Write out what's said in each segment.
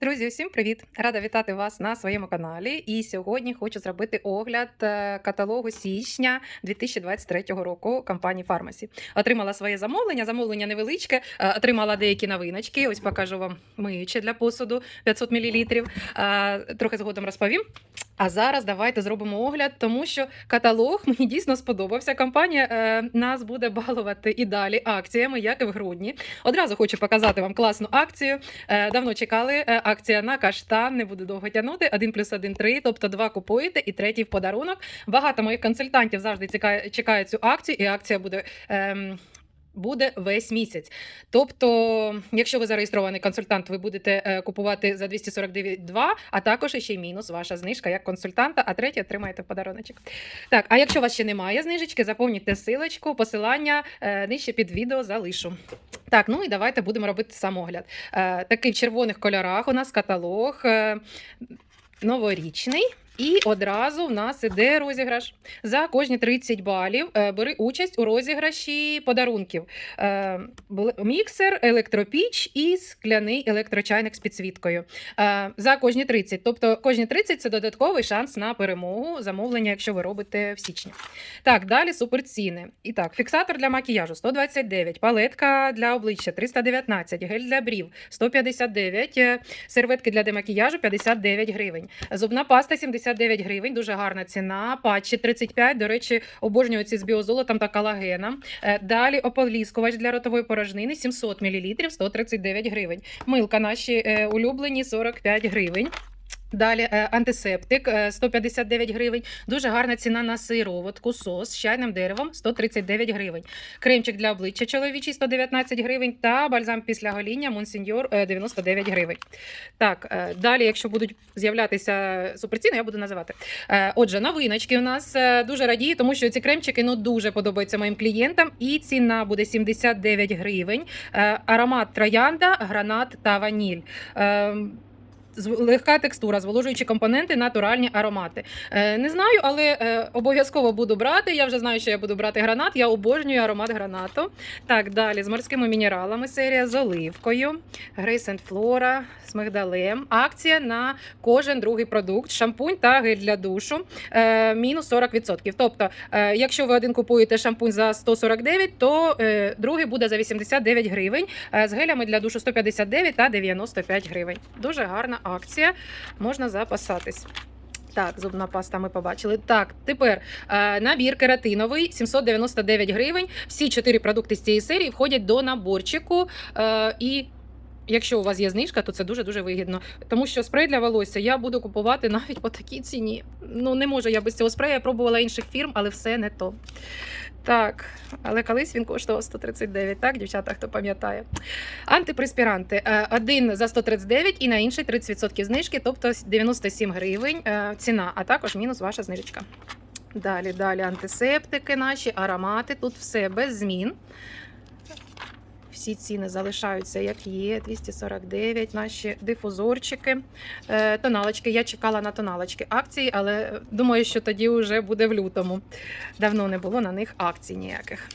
Друзі, усім привіт! Рада вітати вас на своєму каналі. І сьогодні хочу зробити огляд е, каталогу січня 2023 року компанії Фармасі. Отримала своє замовлення. Замовлення невеличке, е, отримала деякі новиночки. Ось покажу вам миюче для посуду 500 мл. Трохи згодом розповім. А зараз давайте зробимо огляд, тому що каталог мені дійсно сподобався. Компанія е, нас буде балувати і далі акціями, як і в грудні. Одразу хочу показати вам класну акцію. Е, давно чекали. Е, акція на каштан. Не буду довго тягнути. 1 плюс 1 – 3, тобто два купуєте і третій в подарунок. Багато моїх консультантів завжди чекають цю акцію, і акція буде. Ем, Буде весь місяць. Тобто, якщо ви зареєстрований консультант, ви будете е, купувати за 249,2, а також ще мінус ваша знижка як консультанта, а третє отримаєте в подаруночок. Так, а якщо у вас ще немає знижечки, заповніть силочку, посилання е, нижче під відео залишу. Так, ну і давайте будемо робити самогляд. Е, такий в червоних кольорах у нас каталог новорічний. І одразу в нас іде розіграш. За кожні 30 балів е, бери участь у розіграші подарунків. Е, Міксер, електропіч і скляний електрочайник з підсвіткою. Е, За кожні 30. Тобто кожні 30 це додатковий шанс на перемогу замовлення, якщо ви робите в січні. Так, далі суперціни. І так, фіксатор для макіяжу 129, палетка для обличчя 319, гель для брів 159, е, серветки для демакіяжу 59 гривень. Зубна паста 79 гривень, дуже гарна ціна. Патчі 35, до речі, обожнюю ці з біозолотом та колагеном. Е, Далі ополіскувач для ротової порожнини 700 мл 139 гривень. Милка наші е, улюблені 45 гривень. Далі е, антисептик е, 159 гривень. Дуже гарна ціна на сироватку, сос з чайним деревом 139 гривень. Кремчик для обличчя чоловічий 119 гривень та бальзам після гоління Монсеньор е, 99 гривень. Так, е, далі, якщо будуть з'являтися суперціни, я буду називати. Е, Отже, новиночки у нас е, дуже радію, тому що ці кремчики ну дуже подобаються моїм клієнтам. І ціна буде 79 гривень. Е, Аромат троянда, гранат та ваніль. Легка текстура, зволожуючі компоненти, натуральні аромати. Е, не знаю, але е, обов'язково буду брати. Я вже знаю, що я буду брати гранат. Я обожнюю аромат гранату. Так, далі з морськими мінералами серія з оливкою, Grace and Flora з мигдалем. Акція на кожен другий продукт, шампунь та гель для душу. Е, мінус 40%. Тобто, якщо ви один купуєте шампунь за 149, то другий буде за 89 гривень. З гелями для душу 159 та 95 гривень. Дуже гарна акція. Можна запасатись. Так, зубна паста ми побачили. Так, тепер е, набір кератиновий 799 гривень. Всі чотири продукти з цієї серії входять до наборчику. Е, і якщо у вас є знижка, то це дуже дуже вигідно. Тому що спрей для волосся я буду купувати навіть по такій ціні. Ну не можу я без цього спрея. Я пробувала інших фірм, але все не то. Так, але колись він коштував 139, так, дівчата, хто пам'ятає. Антипреспіранти. Е, Один за 139 і на інший 30% знижки, тобто 97 гривень е, ціна, а також мінус ваша знижечка. Далі, далі антисептики наші, аромати. Тут все без змін. Всі ціни залишаються як є. 249 наші дифузорчики, Е, тоналочки. Я чекала на тоналочки акції, але думаю, що тоді вже буде в лютому. Давно не було на них акцій ніяких.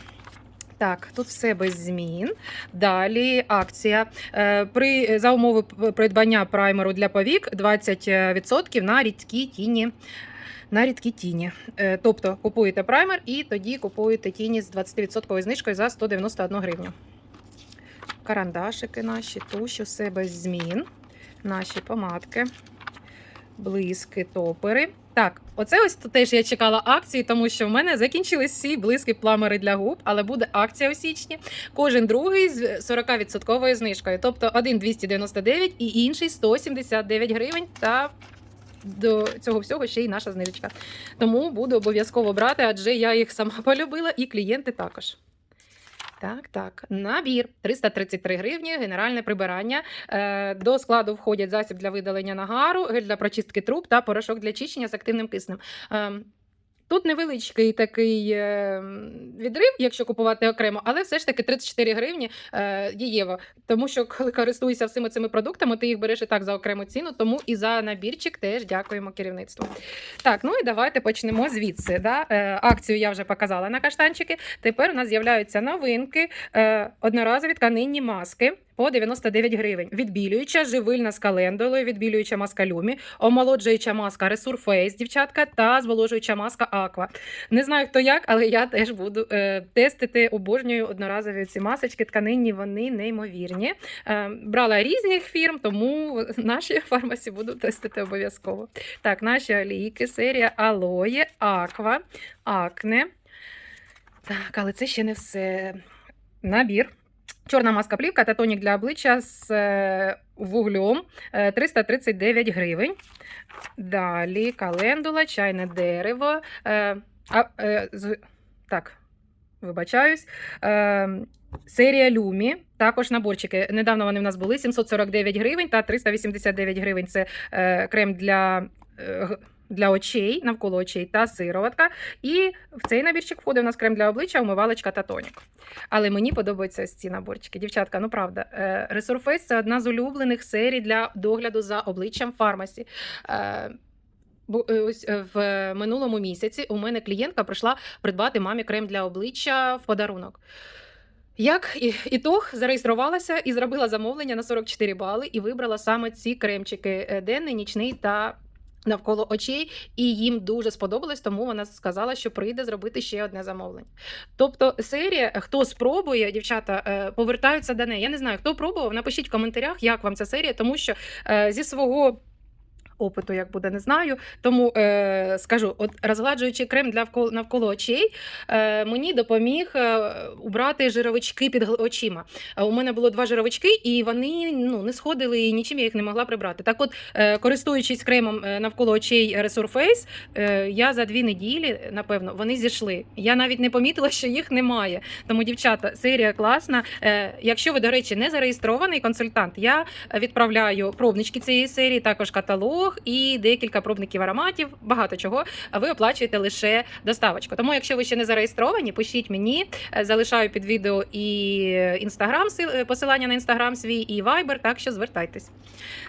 Так, тут все без змін. Далі акція. Е, При, за умови придбання праймеру для повік 20% на рідкі тіні. На рідкі тіні. Е, Тобто купуєте праймер і тоді купуєте тіні з 20% знижкою за 191 гривню. Карандашики наші, туші, все без змін. Наші помадки, блиски, топери. Так, оце ось теж я чекала акції, тому що в мене закінчились всі блиски пламери для губ, але буде акція у січні. Кожен другий з 40% знижкою. Тобто один 299 і інший 179 гривень. Та до цього всього ще й наша знижечка. Тому буду обов'язково брати, адже я їх сама полюбила, і клієнти також. Так, так. Набір 333 гривні, генеральне прибирання. Е, До складу входять засіб для видалення нагару, гель для прочистки труб та порошок для чищення з активним киснем. Тут невеличкий такий е, відрив, якщо купувати окремо, але все ж таки 34 гривні е, дієво. Тому що коли користуєшся всіми цими продуктами, ти їх береш і так за окрему ціну, тому і за набірчик теж дякуємо керівництву. Так, ну і давайте почнемо звідси. Да? Е, акцію я вже показала на каштанчики. Тепер у нас з'являються новинки, одноразові тканинні маски. По 99 гривень. Відбілююча, живильна з календулою, відбілююча маска Люмі, омолоджуюча маска Resurface, дівчатка, та зволожуюча маска Aqua. Не знаю хто як, але я теж буду е, тестити обожнюю одноразові ці масочки. Тканинні вони неймовірні. Е, брала різних фірм, тому наші фармасі буду тестити обов'язково. Так, наші олійки, серія Алоє, Аква, Акне. Так, але це ще не все. Набір. Чорна маска плівка та тонік для обличчя з е, вуглем е, 339 гривень. Далі календула, чайне дерево. Е, а, е, так, вибачаюсь. Е, серія Люмі. Також наборчики. Недавно вони в нас були 749 гривень та 389 гривень. Це е, крем для. Для очей, навколо очей та сироватка. І в цей набірчик входить у нас крем для обличчя, умивалочка та тонік. Але мені подобаються ці наборчики. Дівчатка, ну правда, е, Resurface – це одна з улюблених серій для догляду за обличчям фармасі. Е, бу- е, Ось в минулому місяці у мене клієнтка прийшла придбати мамі крем для обличчя в подарунок. Як ітог зареєструвалася і зробила замовлення на 44 бали і вибрала саме ці кремчики денний, нічний та навколо очей, і їм дуже сподобалось, тому вона сказала, що прийде зробити ще одне замовлення. Тобто, серія, хто спробує, дівчата, е, повертаються до неї. Я не знаю, хто пробував, напишіть в коментарях, як вам ця серія, тому що е, зі свого. Опиту, як буде, не знаю. Тому е, скажу: от розгладжуючи крем для вкол- навколо очей, е, мені допоміг е, убрати жировички під очима. Е, у мене було два жировички, і вони ну, не сходили, і нічим я їх не могла прибрати. Так, от, е, користуючись кремом е, навколо очей Resurface, е, я за дві неділі, напевно, вони зійшли. Я навіть не помітила, що їх немає. Тому, дівчата, серія класна. Е, якщо ви, до речі, не зареєстрований консультант, я відправляю пробнички цієї серії, також каталог і декілька пробників ароматів, багато чого. Ви оплачуєте лише доставочку. Тому, якщо ви ще не зареєстровані, пишіть мені, Е, залишаю під відео і інстаграм, посилання на інстаграм свій, і вайбер, так що звертайтесь.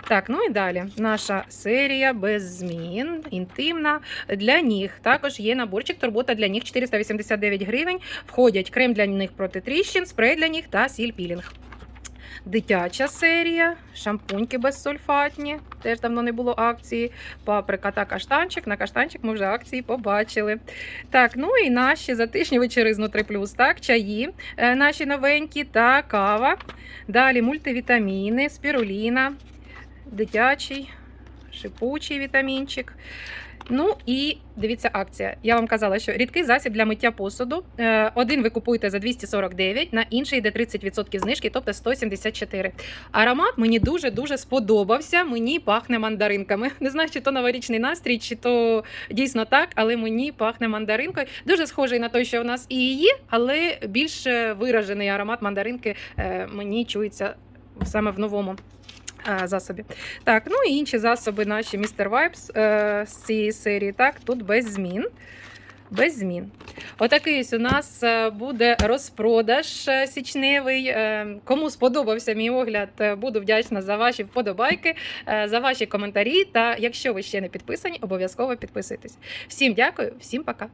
Так, ну і далі. Наша серія без змін, інтимна для ніг. Також є наборчик турбота для ніг 489 гривень. Входять крем для ніг проти тріщин, спрей для ніг та сіль пілінг. Дитяча серія, шампуньки безсульфатні. Теж давно не було акції. Паприка та каштанчик. На каштанчик ми вже акції побачили. Так, ну і наші затишні вечори з Нутри Плюс, так, чаї е, наші новенькі та кава. Далі мультивітаміни, спіруліна, дитячий, шипучий вітамінчик. Ну і дивіться акція. Я вам казала, що рідкий засіб для миття посуду. Е, Один ви купуєте за 249, на інший йде 30% знижки, тобто 174. Аромат мені дуже дуже сподобався. Мені пахне мандаринками. Не знаю, чи то новорічний настрій, чи то дійсно так, але мені пахне мандаринкою. Дуже схожий на той, що у нас і є, але більш е, виражений аромат мандаринки е, мені чується саме в новому. Е, Засобі. Так, ну і інші засоби наші Mr. Vibes е, з цієї серії. Так, тут без змін. Без змін. Отакий ось у нас е, буде розпродаж е, січневий. Кому сподобався мій огляд, буду вдячна за ваші вподобайки, за ваші коментарі. Та якщо ви ще не підписані, обов'язково підписуйтесь. Всім дякую, всім пока.